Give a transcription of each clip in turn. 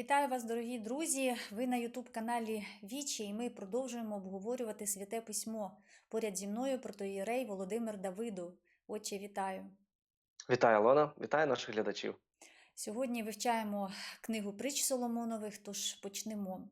Вітаю вас, дорогі друзі! Ви на Ютуб-каналі Вічі, і ми продовжуємо обговорювати святе письмо. Поряд зі мною протоїрей Володимир Давиду. Отче, вітаю! Вітаю, Алона, вітаю наших глядачів. Сьогодні вивчаємо книгу притч Соломонових, тож почнемо.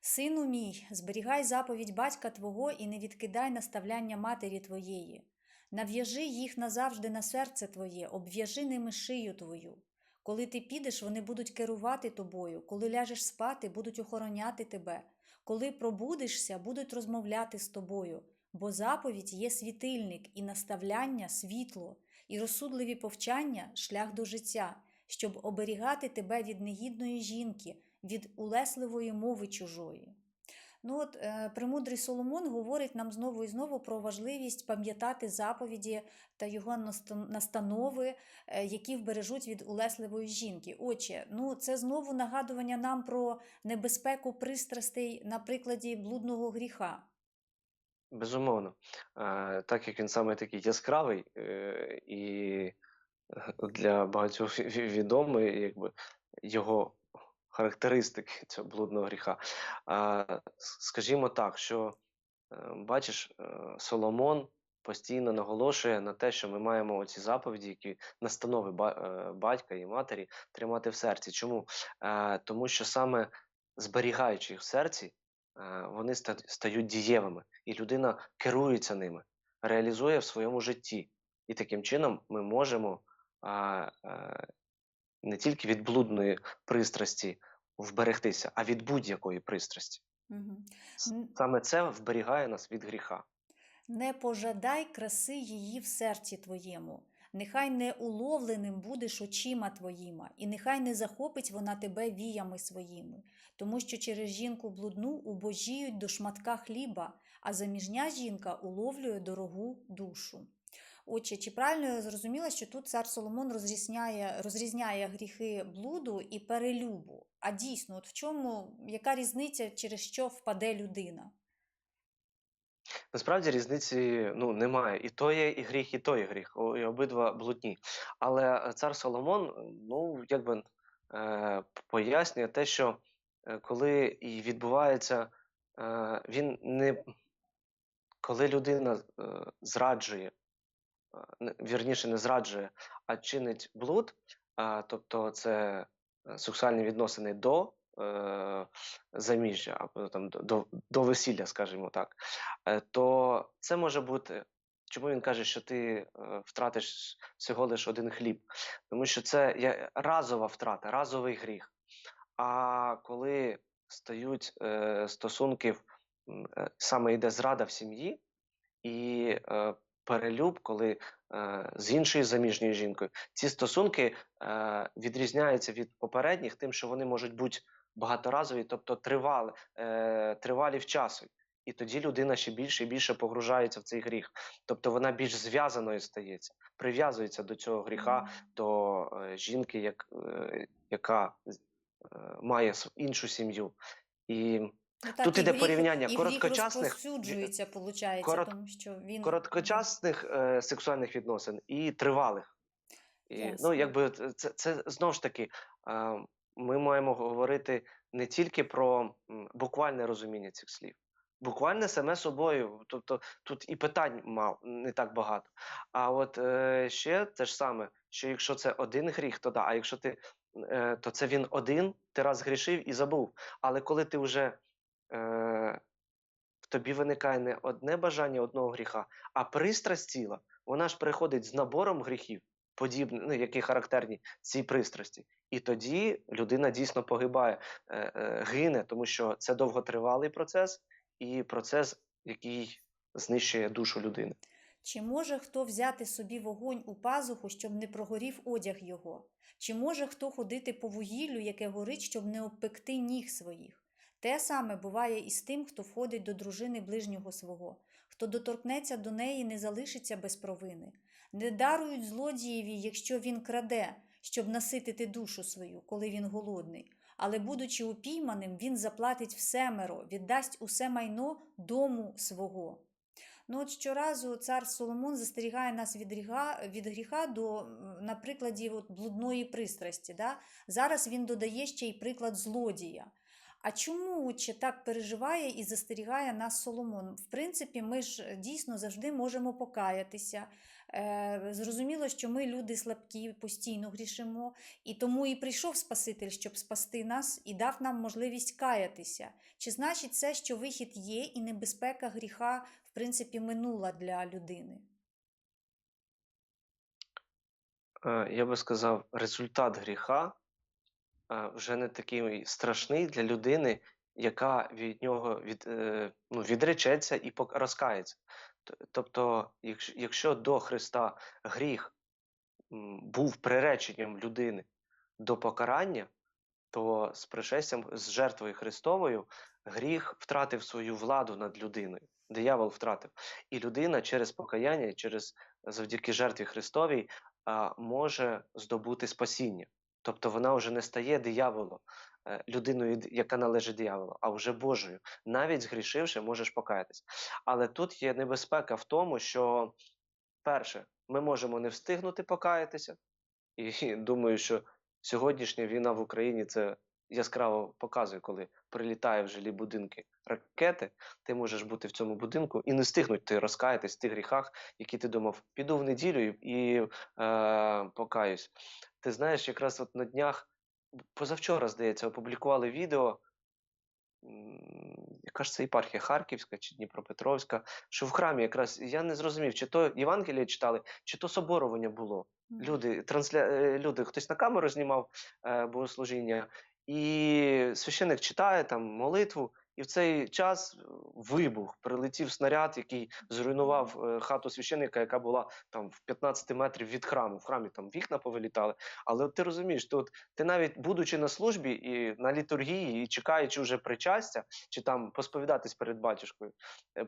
Сину мій, зберігай заповідь батька твого і не відкидай наставляння матері твоєї. Нав'яжи їх назавжди на серце твоє, обв'яжи ними шию твою. Коли ти підеш, вони будуть керувати тобою, коли ляжеш спати, будуть охороняти тебе, коли пробудешся, будуть розмовляти з тобою, бо заповідь є світильник, і наставляння світло, і розсудливі повчання шлях до життя, щоб оберігати тебе від негідної жінки, від улесливої мови чужої. Ну от е, премудрий Соломон говорить нам знову і знову про важливість пам'ятати заповіді та його настанови, е, які вбережуть від улесливої жінки. Отже, ну це знову нагадування нам про небезпеку пристрастей на прикладі блудного гріха. Безумовно, Е, так як він саме такий яскравий і для багатьох ві- ві- відомий, якби його характеристики цього блудного гріха. Скажімо так, що е, бачиш, е, Соломон постійно наголошує на те, що ми маємо оці заповіді, які настанови е, батька і матері тримати в серці. Чому? Тому що саме зберігаючи їх в серці, вони стають дієвими, і людина керується ними, реалізує в своєму житті. І таким чином ми можемо не тільки від блудної пристрасті вберегтися, а від будь-якої пристрасті. Н- Саме це вберігає нас від гріха. Не пожадай краси її в серці твоєму, нехай не уловленим будеш очима твоїми, і нехай не захопить вона тебе віями своїми, тому що через жінку блудну убожіють до шматка хліба, а заміжня жінка уловлює дорогу душу. Отже, чи правильно я зрозуміла, що тут цар Соломон розрізняє, розрізняє гріхи блуду і перелюбу? А дійсно, от в чому, яка різниця, через що впаде людина? Насправді різниці ну, немає. І то є і гріх, і то є гріх. І обидва блудні. Але е, цар Соломон, ну, якби е, пояснює те, що е, коли і відбувається, е, він не коли людина е, зраджує, вірніше не зраджує, а чинить блуд, тобто це е, сексуальні відносини до е, заміжжя або там до, до, весілля, скажімо так, е, то це може бути. Чому він каже, що ти е, втратиш всього лише один хліб? Тому що це є разова втрата, разовий гріх. А коли стають е, стосунків, е, саме йде зрада в сім'ї, і е, перелюб, коли е, з іншою заміжньою жінкою, ці стосунки е, відрізняються від попередніх, тим, що вони можуть бути багаторазові, тобто тривали, е, тривалі в часу. І тоді людина ще більше і більше погружається в цей гріх. Тобто вона більш зв'язаною стається, прив'язується до цього гріха, до е, жінки, як, е, яка е, має іншу сім'ю. І так, Тут іде порівняння і короткочасних- виходить, корот- тому що він короткочасних е, сексуальних відносин і тривалих. І, ну, якби це, це знову ж таки, е, ми маємо говорити не тільки про буквальне розуміння цих слів. Буквальне саме собою, тобто тут і питань мав не так багато. А от е, ще те ж саме, що якщо це один гріх, то да, а якщо ти е, то це він один, ти раз грішив і забув. Але коли ти вже е, в тобі виникає не одне бажання одного гріха, а пристрасть ціла, вона ж приходить з набором гріхів, подібних, ну, які характерні цій пристрасті. І тоді людина дійсно погибає, е, е, гине, тому що це довготривалий процес і процес, який знищує душу людини. Чи може хто взяти собі вогонь у пазуху, щоб не прогорів одяг його? Чи може хто ходити по вугіллю, яке горить, щоб не обпекти ніг своїх? Те саме буває і з тим, хто входить до дружини ближнього свого. Хто доторкнеться до неї, не залишиться без провини. Не дарують злодієві, якщо він краде, щоб наситити душу свою, коли він голодний. Але, будучи упійманим, він заплатить всемеро, віддасть усе майно дому свого. Ну, от щоразу цар Соломон застерігає нас від гріха, від гріха до, м, на прикладі от блудної пристрасті. Да? Зараз він додає ще й приклад злодія. А чому отче так переживає і застерігає нас Соломон? В принципі, ми ж е, дійсно завжди можемо покаятися. Е, зрозуміло, що ми люди слабкі, постійно грішимо, і тому і прийшов Спаситель, щоб спасти нас і дав нам можливість каятися. Чи значить це, що вихід є, і небезпека гріха, в принципі, минула для людини? Е, Я би сказав, результат гріха вже не такий страшний для людини, яка від нього від, е, ну, відречеться і розкається. Тобто, якщо до Христа гріх був приреченням людини до покарання, то з пришестям, з жертвою Христовою, гріх втратив свою владу над людиною. Диявол втратив. І людина через покаяння, через завдяки жертві Христовій, може здобути спасіння. Тобто вона вже не стає дияволом, е, людиною, яка належить дияволу, а вже Божою. Навіть згрішивши, можеш покаятися. Але тут є небезпека в тому, що перше, ми можемо не встигнути покаятися, і думаю, що сьогоднішня війна в Україні це яскраво показує, коли прилітає в жилі будинки ракети, ти можеш бути в цьому будинку і не встигнуть ти розкаятись в тих гріхах, які ти думав, піду в неділю і, е, покаюсь. Ти знаєш, якраз от на днях, позавчора, здається, опублікували відео. Яка ж це єпархія Харківська чи Дніпропетровська, що в храмі якраз я не зрозумів, чи то Євангеліє читали, чи то соборування було. Люди, трансля... е, люди, хтось на камеру знімав е, богослужіння, і священик читає там молитву, і в цей час е, вибух, прилетів снаряд, який зруйнував е, хату священика, яка була там в 15 метрів від храму. В храмі там вікна повилітали. Але от ти розумієш, то от ти навіть будучи на службі і на літургії, і чекаючи вже причастя, чи там посповідатись перед батюшкою,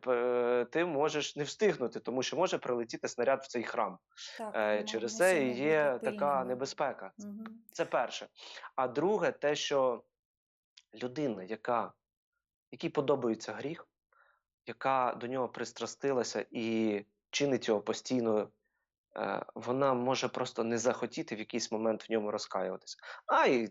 е, ти можеш не встигнути, тому що може прилетіти снаряд в цей храм. Так, Через це і є така небезпека. Мгм. Це перше. А друге, те, що людина, яка, якій подобається гріх, яка до нього пристрастилася і чинить його постійно, е, вона може просто не захотіти в якийсь момент в ньому розкаюватися. А і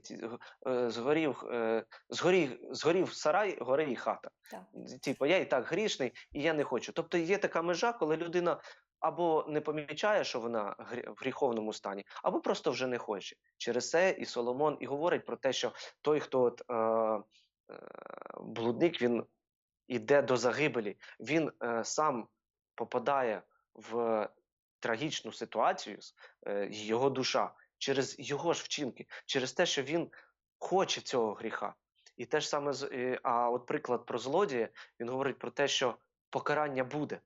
е, згорів, е, згорів, згорів сарай, гори і хата. Так. Типу, я і так грішний, і я не хочу. Тобто є така межа, коли людина або не помічає, що вона в гріховному стані, або просто вже не хоче. Через це і Соломон і говорить про те, що той, хто от, е, блудник, він іде до загибелі, він е, сам попадає в трагічну ситуацію, е, його душа, через його ж вчинки, через те, що він хоче цього гріха. І те ж саме, е, а от приклад про злодія, він говорить про те, що покарання буде.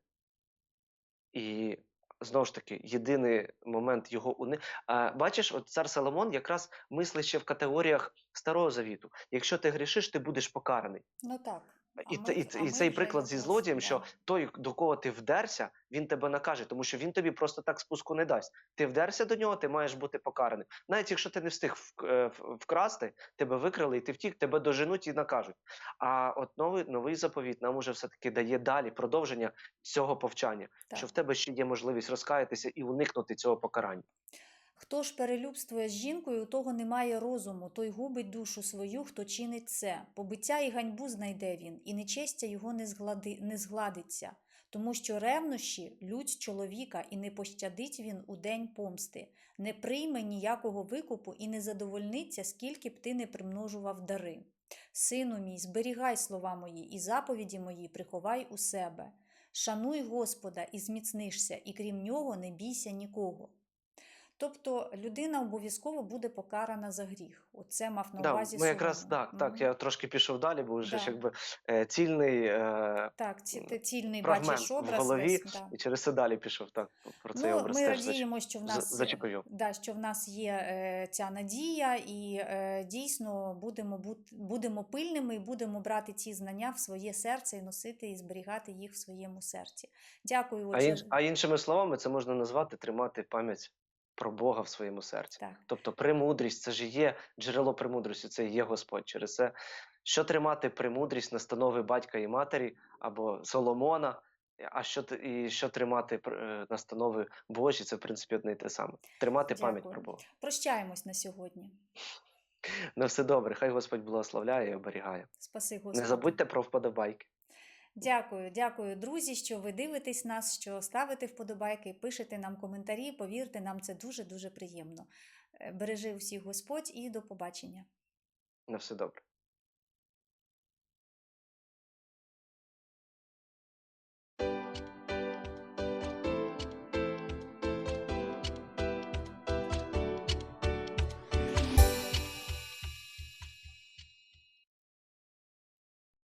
І знову ж таки, єдиний момент його уни. А, бачиш, от цар Соломон якраз мислить ще в категоріях Старого Завіту. Якщо ти грішиш, ти будеш покараний. Ну так. І, ми і, і цей приклад зі злодієм, що той, до кого ти вдерся, він тебе накаже, тому що він тобі просто так спуску не дасть. Ти вдерся до нього, ти маєш бути покараний. Навіть якщо ти не встиг е, вкрасти, тебе викрали, і ти втік, тебе доженуть і накажуть. А от новий новий заповіт нам уже все таки дає далі продовження цього повчання, Так. що в тебе ще є можливість розкаятися і уникнути цього покарання. Хто ж перелюбствує з жінкою, у того немає розуму, той губить душу свою, хто чинить це. Побиття і ганьбу знайде він, і нечестя його не, зглади, не згладиться, тому що ревнощі лють чоловіка, і не пощадить він у день помсти, не прийме ніякого викупу і не задовольниться, скільки б ти не примножував дари. Сину мій, зберігай слова мої, і заповіді мої приховай у себе. Шануй Господа і зміцнишся, і крім нього не бійся нікого. Тобто людина обов'язково буде покарана за гріх. Оце мав на Да, увазі ми якраз Соломон. так, так. Я трошки пішов далі, бо вже ж якби е, цільний е, Так, ці, цільний бачиш в образ голові, весь. Да. і через це далі пішов. Так про цей Ну, образ ми теж радіємо, що в нас, да, що в нас є е, ця надія, і е, дійсно будемо, бут, будемо пильними і будемо брати ці знання в своє серце і носити і зберігати їх в своєму серці. Дякую, А, інш, а іншими словами, це можна назвати тримати пам'ять про Бога в своєму серці. Так. Тобто премудрість це ж є джерело премудрості, це є Господь. Через це, що тримати премудрість настанови батька і матері або Соломона, А що і що тримати е, настанови Божі, це в принципі одне і те саме. Тримати пам'ять про Бога. Прощаємось на сьогодні. На все добре, хай Господь благословляє і оберігає. Спаси Господи. Не забудьте про вподобайки. Дякую, дякую, друзі, що ви дивитесь нас, що ставите вподобайки, пишете нам коментарі. Повірте, нам це дуже-дуже приємно. Е, бережи усіх Господь і до побачення. На все добре.